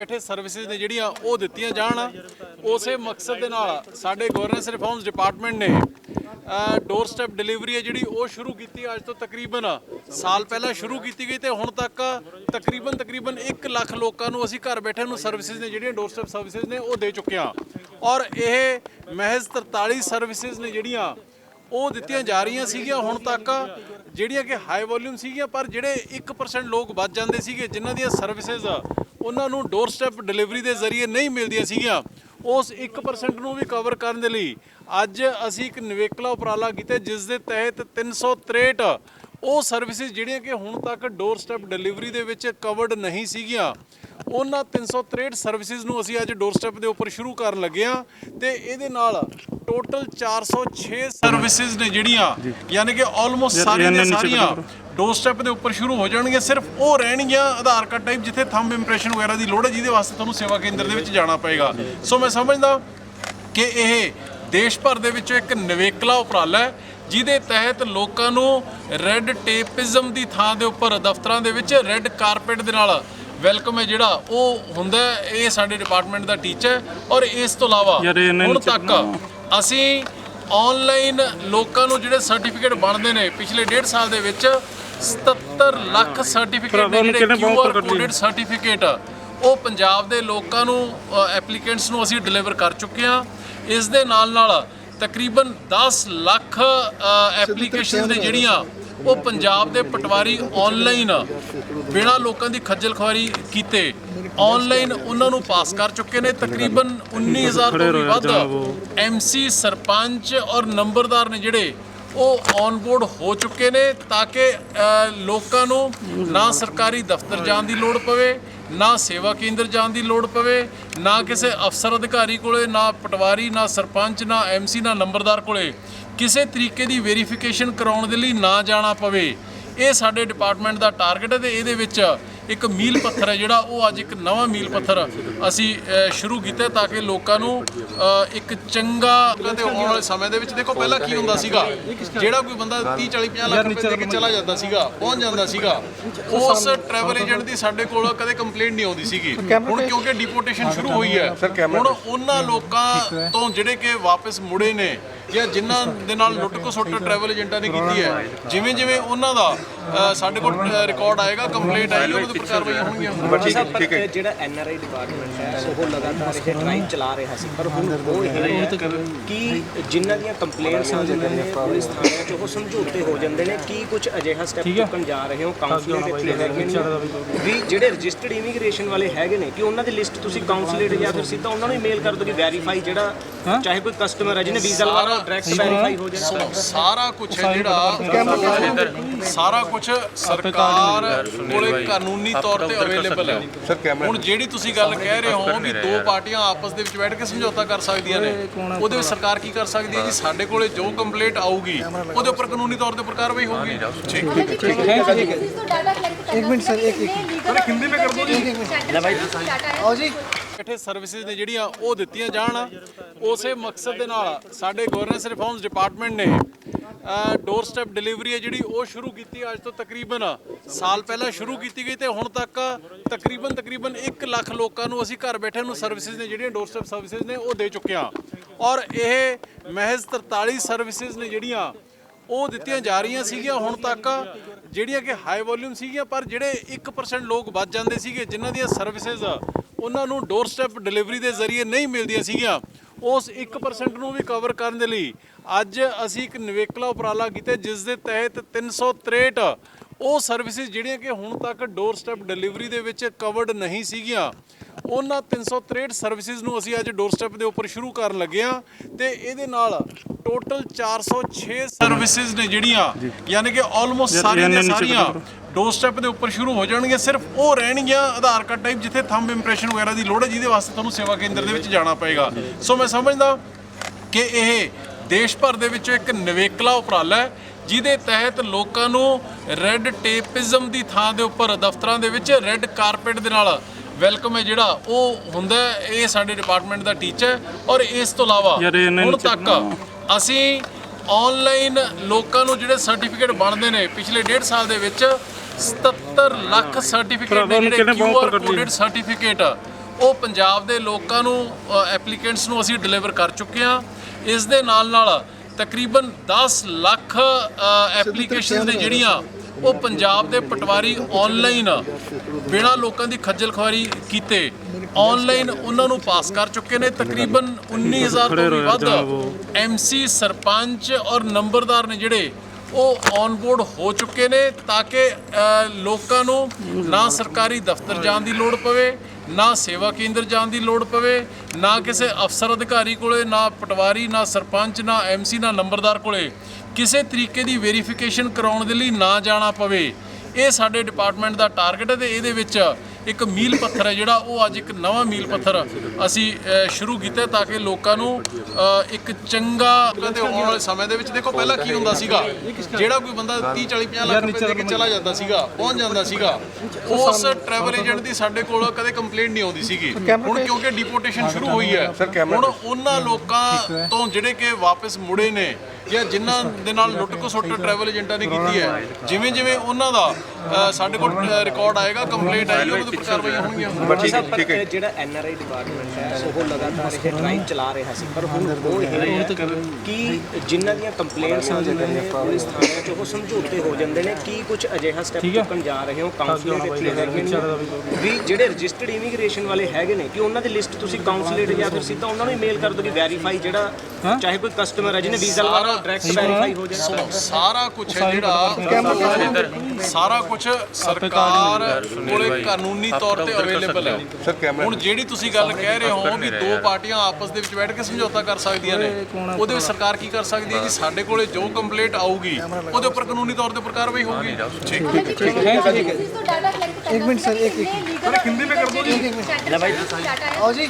ਬੈਠੇ ਸਰਵਿਸਿਜ਼ ਨੇ ਜਿਹੜੀਆਂ ਉਹ ਦਿੱਤੀਆਂ ਜਾਣ। ਉਸੇ ਮਕਸਦ ਦੇ ਨਾਲ ਸਾਡੇ ਗਵਰਨੈਂਸ ਰਿਫਾਰਮਸ ਡਿਪਾਰਟਮੈਂਟ ਨੇ ਡੋਰ ਸਟੈਪ ਡਿਲੀਵਰੀ ਹੈ ਜਿਹੜੀ, ਉਹ ਸ਼ੁਰੂ ਕੀਤੀ ਅੱਜ ਤੋਂ ਤਕਰੀਬਨ ਸਾਲ ਪਹਿਲਾਂ ਸ਼ੁਰੂ ਕੀਤੀ ਗਈ ਤੇ ਹੁਣ ਤੱਕ ਤਕਰੀਬਨ ਤਕਰੀਬਨ 1 ਲੱਖ ਲੋਕਾਂ ਨੂੰ ਅਸੀਂ ਘਰ ਬੈਠੇ ਨੂੰ ਸਰਵਿਸਿਜ਼ ਨੇ ਜਿਹੜੀਆਂ ਡੋਰ ਸਟੈਪ ਸਰਵਿਸਿਜ਼ ਨੇ, ਉਹ ਦੇ ਚੁੱਕੇ ਹਾਂ। ਔਰ ਇਹ ਮਹਿਜ਼ 43 ਸਰਵਿਸਿਜ਼ ਨੇ ਜਿਹੜੀਆਂ, ਉਹ ਦਿੱਤੀਆਂ ਜਾ ਰਹੀਆਂ ਸੀਗੀਆਂ। ਹੁਣ ਤੱਕ ਜਿਹੜੀਆਂ ਕਿ ਹਾਈ ਵੋਲਿਊਮ ਸੀਗੀਆਂ, ਪਰ ਜਿਹੜੇ 1% ਲੋਕ ਬਚ ਜਾਂਦੇ ਸੀਗੇ, ਜਿਨ੍ਹਾਂ ਦੀਆਂ ਸਰਵਿਸਿਜ਼ ਉਹਨਾਂ ਨੂੰ ਡੋਰ ਸਟੈਪ ਡਿਲੀਵਰੀ ਦੇ ਜ਼ਰੀਏ ਨਹੀਂ ਮਿਲਦੀਆਂ ਸੀਗੀਆਂ। ਉਸ 1% ਨੂੰ ਵੀ ਕਵਰ ਕਰਨ ਦੇ ਲਈ ਅੱਜ ਅਸੀਂ ਇੱਕ ਨਿਵੇਕਲਾ ਉਪਰਾਲਾ ਕੀਤਾ ਜਿਸ ਦੇ ਤਹਿਤ 363 ਉਹ ਸਰਵਿਸਿਜ਼ ਜਿਹੜੀਆਂ ਕਿ ਹੁਣ ਤੱਕ ਡੋਰ ਸਟੈਪ ਡਿਲੀਵਰੀ ਦੇ ਵਿੱਚ ਕਵਰਡ ਨਹੀਂ ਸੀਗੀਆਂ। ਉਹਨਾਂ 363 ਸਰਵਿਸਿਜ਼ ਨੂੰ ਅਸੀਂ ਅੱਜ ਡੋਰ ਸਟੈਪ ਦੇ ਉੱਪਰ ਸ਼ੁਰੂ ਕਰਨ ਲੱਗੇ ਹਾਂ ਤੇ ਇਹਦੇ ਨਾਲ ਟੋਟਲ 406 ਸਰਵਿਸਿਜ਼ ਨੇ ਜਿਹੜੀਆਂ ਯਾਨੀ ਕਿ ਆਲਮੋਸਟ ਸਾਰੀਆਂ ਦੀਆਂ ਸਾਰੀਆਂ ਡੋਰ ਸਟੈਪ ਦੇ ਉੱਪਰ ਸ਼ੁਰੂ ਹੋ ਜਾਣਗੀਆਂ ਸਿਰਫ ਉਹ ਰਹਿਣਗੀਆਂ ਆਧਾਰ ਕਾਰਡ ਟਾਈਪ ਜਿੱਥੇ ਥੰਬ ਇੰਪ੍ਰੈਸ਼ਨ ਵਗੈਰਾ ਦੀ ਲੋੜ ਹੈ ਜਿਹਦੇ ਵਾਸਤੇ ਤੁਹਾਨੂੰ ਸੇਵਾ ਕੇਂਦਰ ਦੇ ਵਿੱਚ ਜਾਣਾ ਪਏਗਾ ਸੋ ਮੈਂ ਸਮਝਦਾ ਕਿ ਇਹ ਦੇਸ਼ ਭਰ ਦੇ ਵਿੱਚੋਂ ਇੱਕ ਨਿਵੇਕਲਾ ਉਪਰਾਲਾ ਹੈ ਜਿਹਦੇ ਤਹਿਤ ਲੋਕਾਂ ਨੂੰ ਰੈੱਡ ਟੇਪਿਜ਼ਮ ਦੀ ਥਾਂ ਦੇ ਉੱਪਰ ਦਫ਼ਤਰਾਂ ਦੇ ਵਿੱਚ ਰੈੱਡ ਕਾਰਪੇਟ ਦੇ ਨਾਲ ਵੈਲਕਮ ਹੈ ਜਿਹੜਾ ਉਹ ਹੁੰਦਾ। ਇਹ ਸਾਡੇ ਡਿਪਾਰਟਮੈਂਟ ਦਾ ਟੀਚਰ ਹੈ ਔਰ ਇਸ ਤੋਂ ਇਲਾਵਾ ਹੁਣ ਤੱਕ ਅਸੀਂ ਆਨਲਾਈਨ ਲੋਕਾਂ ਨੂੰ ਜਿਹੜੇ ਸਰਟੀਫਿਕੇਟ ਬਣਦੇ ਨੇ ਪਿਛਲੇ 1.5 ਸਾਲ ਦੇ ਵਿੱਚ 77 ਲੱਖ ਸਰਟੀਫਿਕੇਟ ਨੇ ਜਿਹੜੇ QR? ਕੋਡਡ ਸਰਟੀਫਿਕੇਟ ਉਹ ਪੰਜਾਬ ਦੇ ਲੋਕਾਂ ਨੂੰ ਐਪਲੀਕੈਂਟਸ ਨੂੰ ਅਸੀਂ ਡਿਲੀਵਰ ਕਰ ਚੁੱਕੇ ਹਾਂ। ਇਸ ਦੇ ਨਾਲ ਨਾਲ ਤਕਰੀਬਨ 10 ਲੱਖ ਐਪਲੀਕੇਸ਼ਨਸ ਨੇ ਜਿਹੜੀਆਂ ਉਹ ਪੰਜਾਬ ਦੇ ਪਟਵਾਰੀ ਆਨਲਾਈਨ ਬਿਨਾਂ ਲੋਕਾਂ ਦੀ ਖੱਜਲ ਖੁਆਰੀ ਕੀਤੇ ਆਨਲਾਈਨ ਉਹਨਾਂ ਨੂੰ ਪਾਸ ਕਰ ਚੁੱਕੇ ਨੇ। ਤਕਰੀਬਨ 19000 ਤੋਂ ਵੀ ਵੱਧ ਐਮਸੀ ਸਰਪੰਚ ਔਰ ਨੰਬਰਦਾਰ ਨੇ ਜਿਹੜੇ ਉਹ ਔਨ ਬੋਰਡ ਹੋ ਚੁੱਕੇ ਨੇ ਤਾਂ ਕਿ ਲੋਕਾਂ ਨੂੰ ਨਾ ਸਰਕਾਰੀ ਦਫ਼ਤਰ ਜਾਣ ਦੀ ਲੋੜ ਪਵੇ, ਨਾ ਸੇਵਾ ਕੇਂਦਰ ਜਾਣ ਦੀ ਲੋੜ ਪਵੇ, ਨਾ ਕਿਸੇ ਅਫਸਰ ਅਧਿਕਾਰੀ ਕੋਲੇ, ਨਾ ਪਟਵਾਰੀ, ਨਾ ਸਰਪੰਚ, ਨਾ ਐਮਸੀ ਨਾ ਨੰਬਰਦਾਰ ਕੋਲੇ ਕਿਸੇ ਤਰੀਕੇ ਦੀ ਵੈਰੀਫਿਕੇਸ਼ਨ ਕਰਾਉਣ ਦੇ ਲਈ ਨਾ ਜਾਣਾ ਪਵੇ। ਇਹ ਸਾਡੇ ਡਿਪਾਰਟਮੈਂਟ ਦਾ ਟਾਰਗੇਟ ਹੈ ਤੇ ਇਹਦੇ ਵਿੱਚ ਇੱਕ ਮੀਲ ਪੱਥਰ ਹੈ ਜਿਹੜਾ ਉਹ ਅੱਜ ਇੱਕ ਨਵਾਂ ਮੀਲ ਪੱਥਰ ਅਸੀਂ ਸ਼ੁਰੂ ਕੀਤਾ ਤਾਂ ਕਿ ਲੋਕਾਂ ਨੂੰ ਇੱਕ ਚੰਗਾ ਤੇ ਆਉਣ ਵਾਲੇ ਸਮੇਂ ਦੇ ਵਿੱਚ ਦੇਖੋ ਪਹਿਲਾਂ ਕੀ ਹੁੰਦਾ ਸੀਗਾ? ਜਿਹੜਾ ਕੋਈ ਬੰਦਾ 30 40 50 ਲੱਖ ਰੁਪਏ ਦੇ ਕੇ ਚਲਾ ਜਾਂਦਾ ਸੀਗਾ ਪਹੁੰਚ ਜਾਂਦਾ ਸੀਗਾ ਉਸ ਟਰੈਵਲ ਏਜੰਟ ਦੀ ਸਾਡੇ ਕੋਲ ਕਦੇ ਕੰਪਲੇਂਟ ਨਹੀਂ ਆਉਂਦੀ ਸੀਗੀ। ਹੁਣ ਕਿਉਂਕਿ ਡਿਪੋਰਟੇਸ਼ਨ ਸ਼ੁਰੂ ਹੋਈ ਹੈ ਹੁਣ ਉਹਨਾਂ ਲੋਕਾਂ ਤੋਂ ਜਿਹੜੇ ਕਿ ਵਾਪਸ ਮੁੜੇ ਨੇ ਜਾਂ ਜਿਨ੍ਹਾਂ ਦੇ ਨਾਲ ਲੁੱਟ ਖਸੁੱਟ ਟਰੈਵਲ ਏਜੰਟਾਂ ਨੇ ਕੀਤੀ ਹੈ ਜਿਵੇਂ ਜਿਵੇਂ ਉਹਨਾਂ ਦਾ ਅ, ਸਾਡੇ ਕੋਲ ਰਿਕਾਰਡ ਆਏਗਾ ਕੰਪਲੇਂਟ ਆਏਗੀ ਉਹਦੇ ਉੱਪਰ ਕਾਰਵਾਈਆਂ ਹੋਣਗੀਆਂ। ਜਿਹੜਾ ਐਨਆਰਆਈ ਡਿਪਾਰਟਮੈਂਟ ਹੈ ਉਹ ਲਗਾਤਾਰ ਇਹ ਡਰਾਈਵ ਚਲਾ ਰਿਹਾ ਸੀ ਪਰ ਹੁਣ ਉਹ ਇਹ ਕਿ ਜਿਨ੍ਹਾਂ ਦੀਆਂ ਕੰਪਲੇਂਟਸ ਆ ਜਾਂਦੀਆਂ ਨੇ ਪੁਲਿਸ ਥਾਣਿਆਂ 'ਚ ਉਹ ਸਮਝੌਤੇ ਹੋ ਜਾਂਦੇ ਨੇ ਕੀ ਕੁਝ ਅਜਿਹਾ ਸਟੈਪ ਚੁੱਕਣ ਜਾ ਰਹੇ ਹੋ ਕਾਉਂਸਲਰ ਦੇ ਥਰੂ ਹੈਗੇ ਨੇ। ਵੀ ਜਿਹੜੇ ਰਜਿਸਟਰਡ ਇਮੀਗ੍ਰੇਸ਼ਨ ਵਾਲੇ ਹੈਗੇ ਨੇ ਕਿ ਉਹਨਾਂ ਦੀ ਲਿਸਟ ਤੁਸੀਂ ਕਾਉਂਸਲੇਟ ਜਾਂ ਫਿਰ ਸਿੱਧਾ ਉਹਨਾਂ ਨੂੰ ਹੀ ਮੇਲ ਕਰ ਦਿਓ ਕਿ ਵੈਰੀਫਾਈ ਜਿਹੜਾ ਚਾਹੇ ਕੋਈ ਕਸਟਮਰ ਹੈ ਜਿਹਨੇ ਵੀਜ਼ਾ ਲਵਾਉਣਾ ਡਾਇਰੈਕਟ ਵੈਰੀਫਾਈ ਹੋ ਜਾਂਦਾ ਸਾਰਾ ਕੁਝ ਹੈ ਜਿਹੜਾ ਸਾਰਾ ਕੁਝ ਸਰਕਾਰ ਕੋਲੇ ਕਾਨੂੰਨੀ ਤੌਰ ਤੇ ਅਵੇਲੇਬਲ ਹੈ। ਸਰ ਕੈਮਰਾ ਹੁਣ ਜਿਹੜੀ ਤੁਸੀਂ ਗੱਲ ਕਹਿ ਰਹੇ ਹੋ ਵੀ ਦੋ ਪਾਰਟੀਆਂ ਆਪਸ ਦੇ ਵਿੱਚ ਬੈਠ ਕੇ ਸਮਝੌਤਾ ਕਰ ਸਕਦੀਆਂ ਨੇ ਉਹਦੇ ਵਿੱਚ ਸਰਕਾਰ ਕੀ ਕਰ ਸਕਦੀ ਹੈ ਜੀ? ਸਾਡੇ ਕੋਲੇ ਜੋ ਕੰਪਲੀਟ ਆਊਗੀ ਉਹਦੇ ਉੱਪਰ ਕਾਨੂੰਨੀ ਤੌਰ ਤੇ ਕਾਰਵਾਈ ਹੋਊਗੀ। ਠੀਕ ਠੀਕ ਠੀਕ ਇੱਕ ਮਿੰਟ ਸਰ ਇੱਕ ਇੱਕ ਹਿੰਦੀ ਵਿੱਚ ਕਰ ਦੋ ਜੀ। ਲੈ ਭਾਈ ਆਓ ਜੀ। ਇਕੱਠੇ ਸਰਵਿਸਿਜ਼ ਨੇ ਜਿਹੜੀਆਂ ਉਹ ਦਿੱਤੀਆਂ ਜਾਣ। ਉਸੇ ਮਕਸਦ ਦੇ ਨਾਲ ਸਾਡੇ ਗਵਰਨੈਂਸ ਰਿਫਾਰਮਸ ਡਿਪਾਰਟਮੈਂਟ ਨੇ ਡੋਰ ਸਟੈਪ ਡਿਲੀਵਰੀ ਹੈ ਜਿਹੜੀ ਉਹ ਸ਼ੁਰੂ ਕੀਤੀ ਅੱਜ ਤੋਂ ਤਕਰੀਬਨ ਸਾਲ ਪਹਿਲਾਂ ਸ਼ੁਰੂ ਕੀਤੀ ਗਈ ਤੇ ਹੁਣ ਤੱਕ ਤਕਰੀਬਨ ਤਕਰੀਬਨ 1 ਲੱਖ ਲੋਕਾਂ ਨੂੰ ਅਸੀਂ ਘਰ ਬੈਠੇ ਨੂੰ ਸਰਵਿਸਿਜ਼ ਨੇ ਜਿਹੜੀਆਂ ਡੋਰ ਸਟੈਪ ਸਰਵਿਸਿਜ਼ ਨੇ ਉਹ ਦੇ ਚੁੱਕੇ ਹਾਂ। ਔਰ ਇਹ ਮਹਿਜ਼ 43 ਸਰਵਿਸਿਜ਼ ਨੇ ਜਿਹੜੀਆਂ ਉਹ ਦਿੱਤੀਆਂ ਜਾ ਰਹੀਆਂ ਸੀਗੀਆਂ ਹੁਣ ਤੱਕ, ਜਿਹੜੀਆਂ ਕਿ ਹਾਈ ਵੋਲਿਊਮ ਸੀਗੀਆਂ, ਪਰ ਜਿਹੜੇ 1% ਲੋਕ ਵੱਧ ਜਾਂਦੇ ਸੀਗੇ, ਜਿਨ੍ਹਾਂ ਦੀਆਂ ਸਰਵਿਸਿਜ਼ ਉਹਨਾਂ ਨੂੰ ਡੋਰ ਸਟੈਪ ਡਿਲੀਵਰੀ ਦੇ ਜ਼ਰੀਏ ਨਹੀਂ ਮਿਲਦੀਆਂ ਸੀਗੀਆਂ ਉਸ 1% ਨੂੰ ਵੀ ਕਵਰ ਕਰਨ ਦੇ ਲਈ ਅੱਜ ਅਸੀਂ ਇੱਕ ਨਿਵੇਕਲਾ ਉਪਰਾਲਾ ਕੀਤਾ ਜਿਸ ਦੇ ਤਹਿਤ 363 ਉਹ ਸਰਵਿਸਿਜ਼ ਜਿਹੜੀਆਂ ਕਿ ਹੁਣ ਤੱਕ ਡੋਰ ਸਟੈਪ ਡਿਲੀਵਰੀ ਦੇ ਵਿੱਚ ਕਵਰਡ ਨਹੀਂ ਸੀਗੀਆਂ ਉਹਨਾਂ 363 ਸਰਵਿਸਿਜ਼ ਨੂੰ ਅਸੀਂ ਅੱਜ ਡੋਰ ਸਟੈਪ ਦੇ ਉੱਪਰ ਸ਼ੁਰੂ ਕਰਨ ਲੱਗੇ ਹਾਂ ਤੇ ਇਹਦੇ ਨਾਲ ਟੋਟਲ 406 ਸਰਵਿਸਿਜ਼ ਨੇ ਜਿਹੜੀਆਂ ਯਾਨੀ ਕਿ ਆਲਮੋਸਟ ਸਾਰੀਆਂ ਦੀਆਂ ਸਾਰੀਆਂ ਡੋਰ ਸਟੈਪ ਦੇ ਉੱਪਰ ਸ਼ੁਰੂ ਹੋ ਜਾਣਗੀਆਂ ਸਿਰਫ ਉਹ ਰਹਿਣਗੀਆਂ ਆਧਾਰ ਕਾਰਡ ਟਾਈਪ ਜਿੱਥੇ ਥੰਬ ਇੰਪ੍ਰੈਸ਼ਨ ਵਗੈਰਾ ਦੀ ਲੋੜ ਹੈ ਜਿਹਦੇ ਵਾਸਤੇ ਤੁਹਾਨੂੰ ਸੇਵਾ ਕੇਂਦਰ ਦੇ ਵਿੱਚ ਜਾਣਾ ਪਏਗਾ। ਸੋ ਮੈਂ ਸਮਝਦਾ ਕਿ ਇਹ ਦੇਸ਼ ਭਰ ਦੇ ਵਿੱਚੋਂ ਇੱਕ ਨਿਵੇਕਲਾ ਉਪਰਾਲਾ ਹੈ ਜਿਹਦੇ ਤਹਿਤ ਲੋਕਾਂ ਨੂੰ ਰੈੱਡ ਟੇਪਿਜ਼ਮ ਦੀ ਥਾਂ ਦੇ ਉੱਪਰ ਦਫ਼ਤਰਾਂ ਦੇ ਵਿੱਚ ਰੈੱਡ ਕਾਰਪੇਟ ਦੇ ਨਾਲ ਵੈਲਕਮ ਹੈ ਜਿਹੜਾ ਉਹ ਹੁੰਦਾ। ਇਹ ਸਾਡੇ ਡਿਪਾਰਟਮੈਂਟ ਦਾ ਟੀਚਰ ਹੈ ਔਰ ਇਸ ਤੋਂ ਇਲਾਵਾ ਹੁਣ ਤੱਕ ਅਸੀਂ ਆਨਲਾਈਨ ਲੋਕਾਂ ਨੂੰ ਜਿਹੜੇ ਸਰਟੀਫਿਕੇਟ ਬਣਦੇ ਨੇ ਪਿਛਲੇ 1.5 ਸਾਲ ਦੇ ਵਿੱਚ 77 ਲੱਖ ਸਰਟੀਫਿਕੇਟ ਨੇ ਜਿਹੜੇ ਲਈ? ਕੋਡਡ ਸਰਟੀਫਿਕੇਟ ਉਹ ਪੰਜਾਬ ਦੇ ਲੋਕਾਂ ਨੂੰ ਐਪਲੀਕੈਂਟਸ ਨੂੰ ਅਸੀਂ ਡਿਲੀਵਰ ਕਰ ਚੁੱਕੇ ਹਾਂ ਇਸ ਦੇ ਨਾਲ ਨਾਲ ਤਕਰੀਬਨ 10 ਲੱਖ ਐਪਲੀਕੇਸ਼ਨ ਨੇ ਜਿਹੜੀਆਂ ਉਹ ਪੰਜਾਬ ਦੇ ਪਟਵਾਰੀ ਆਨਲਾਈਨ ਬਿਨਾਂ ਲੋਕਾਂ ਦੀ ਖੱਜਲ ਖੁਆਰੀ ਕੀਤੇ ਆਨਲਾਈਨ ਉਹਨਾਂ ਨੂੰ ਪਾਸ ਕਰ ਚੁੱਕੇ ਨੇ। ਤਕਰੀਬਨ 19000 ਤੋਂ ਵੀ ਵੱਧ ਐਮਸੀ ਸਰਪੰਚ ਔਰ ਨੰਬਰਦਾਰ ਨੇ ਜਿਹੜੇ ਉਹ ਔਨ ਬੋਰਡ ਹੋ ਚੁੱਕੇ ਨੇ ਤਾਂ ਕਿ ਲੋਕਾਂ ਨੂੰ ਨਾ ਸਰਕਾਰੀ ਦਫ਼ਤਰ ਜਾਣ ਦੀ ਲੋੜ ਪਵੇ ਨਾ ਸੇਵਾ ਕੇਂਦਰ ਜਾਣ ਦੀ ਲੋੜ ਪਵੇ, ਨਾ ਕਿਸੇ ਅਫਸਰ ਅਧਿਕਾਰੀ ਕੋਲੇ, ਨਾ ਪਟਵਾਰੀ, ਨਾ ਸਰਪੰਚ, ਨਾ ਐਮਸੀ ਨਾ ਨੰਬਰਦਾਰ ਕੋਲੇ ਕਿਸੇ ਤਰੀਕੇ ਦੀ ਵੈਰੀਫਿਕੇਸ਼ਨ ਕਰਾਉਣ ਦੇ ਲਈ ਨਾ ਜਾਣਾ ਪਵੇ। ਇਹ ਸਾਡੇ ਡਿਪਾਰਟਮੈਂਟ ਦਾ ਟਾਰਗੇਟ ਹੈ ਤੇ ਇਹਦੇ ਵਿੱਚ ਇੱਕ ਮੀਲ ਪੱਥਰ ਹੈ ਜਿਹੜਾ ਉਹ ਅੱਜ ਇੱਕ ਨਵਾਂ ਮੀਲ ਪੱਥਰ ਅਸੀਂ ਸ਼ੁਰੂ ਕੀਤਾ ਤਾਂ ਕਿ ਲੋਕਾਂ ਨੂੰ ਇੱਕ ਚੰਗਾ ਕਹਿੰਦੇ ਆਉਣ ਵਾਲੇ ਸਮੇਂ ਦੇ ਵਿੱਚ ਦੇਖੋ ਪਹਿਲਾਂ ਕੀ ਹੁੰਦਾ ਸੀਗਾ? ਜਿਹੜਾ ਕੋਈ ਬੰਦਾ 30 40 50 ਲੱਖ ਰੁਪਏ ਦੇ ਕੇ ਚਲਾ ਜਾਂਦਾ ਸੀਗਾ ਪਹੁੰਚ ਜਾਂਦਾ ਸੀਗਾ ਉਸ ਟਰੈਵਲ ਏਜੰਟ ਦੀ ਸਾਡੇ ਕੋਲ ਕਦੇ ਕੰਪਲੇਂਟ ਨਹੀਂ ਆਉਂਦੀ ਸੀਗੀ। ਹੁਣ ਕਿਉਂਕਿ ਡਿਪੋਰਟੇਸ਼ਨ ਸ਼ੁਰੂ ਹੋਈ ਹੈ ਹੁਣ ਉਹਨਾਂ ਲੋਕਾਂ ਤੋਂ ਜਿਹੜੇ ਕਿ ਵਾਪਸ ਮੁੜੇ ਨੇ ਜਾਂ ਜਿਨ੍ਹਾਂ ਦੇ ਨਾਲ ਲੁੱਟ ਖਸੁੱਟ ਟਰੈਵਲ ਏਜੰਟਾਂ ਨੇ ਕੀਤੀ ਹੈ ਜਿਵੇਂ ਜਿਵੇਂ ਉਹਨਾਂ ਦਾ ਸਾਡੇ ਕੋਲ ਰਿਕਾਰਡ ਆਏਗਾ ਕੰਪਲੇਂਟ ਆਏਗੀ ਉੱਪਰ ਕਾਰਵਾਈਆਂ ਹੋਣਗੀਆਂ ਸਾਹਿਬ ਪਰ ਜਿਹੜਾ ਐਨਆਰਆਈ ਡਿਪਾਰਟਮੈਂਟ ਹੈ ਉਹ ਲਗਾਤਾਰ ਇਹ ਡਰਾਈਵ ਚਲਾ ਰਿਹਾ ਸੀ। ਪਰ ਹੁਣ ਉਹ ਇਹ ਹੈ ਕਿ ਜਿਨ੍ਹਾਂ ਦੀਆਂ ਕੰਪਲੇਂਟਸ ਆ ਜਾਂਦੀਆਂ ਨੇ ਪੁਲਿਸ ਥਾਣਿਆਂ 'ਚ ਉਹ ਸਮਝੌਤੇ ਹੋ ਜਾਂਦੇ ਨੇ ਕੀ ਕੁਝ ਅਜਿਹਾ ਸਟੈਪ ਚੁੱਕਣ ਜਾ ਰਹੇ ਹੋ ਕਾਉਂਸਲਰ ਇੱਥੇ ਹੈਗੇ ਨੇ। ਵੀ ਜਿਹੜੇ ਰਜਿਸਟਰਡ ਇਮੀਗ੍ਰੇਸ਼ਨ ਵਾਲੇ ਹੈਗੇ ਨੇ ਕਿ ਉਹਨਾਂ ਦੀ ਲਿਸਟ ਤੁਸੀਂ ਕਾਉਂਸਲੇਟ ਜਾਂ ਫਿਰ ਸਿੱਧਾ ਉਹਨਾਂ ਨੂੰ ਹੀ ਮੇਲ ਕਰ ਦਿਓ ਕਿ ਵੈਰੀਫਾਈ ਜਿਹੜਾ ਚਾਹੇ ਕੋਈ ਕਸਟਮਰ ਹੈ ਜਿਹਨੇ ਵੀਜ਼ਾ ਲਵਾਉਣਾ ਡਾਇਰੈਕਟ ਵੈਰੀਫਾਈ ਹੋ ਜਾਣਾ। ਸਾਰਾ ਕੁਝ ਹੈ ਜਿਹੜਾ ਸਾਰਾ ਕੁਝ ਸਰਕਾਰ ਕੋਲੇ ਕਾਨੂੰਨੀ ਕਾਨੂੰਨੀ ਤੌਰ ਤੇ ਅਵੇਲੇਬਲ ਹੈ ਸਰ ਕੈਮਰਾ ਹੁਣ ਜਿਹੜੀ ਤੁਸੀਂ ਗੱਲ ਕਹਿ ਰਹੇ ਹੋ ਵੀ ਦੋ ਪਾਰਟੀਆਂ ਆਪਸ ਦੇ ਵਿੱਚ ਬੈਠ ਕੇ ਸਮਝੌਤਾ ਕਰ ਸਕਦੀਆਂ ਨੇ ਉਹਦੇ ਵਿੱਚ ਸਰਕਾਰ ਕੀ ਕਰ ਸਕਦੀ ਹੈ ਜੀ ਸਾਡੇ ਕੋਲੇ ਜੋ ਕੰਪਲੀਟ ਆਊਗੀ ਉਹਦੇ ਉੱਪਰ ਕਾਨੂੰਨੀ ਤੌਰ ਤੇ ਕਾਰਵਾਈ ਹੋਊਗੀ ਠੀਕ ਠੀਕ ਠੀਕ ਹੈ ਇੱਕ ਮਿੰਟ ਸਰ ਇੱਕ ਇੱਕ ਹਿੰਦੀ ਵਿੱਚ ਕਰ ਦੋ ਜੀ ਲੈ ਭਾਈ ਆਓ ਜੀ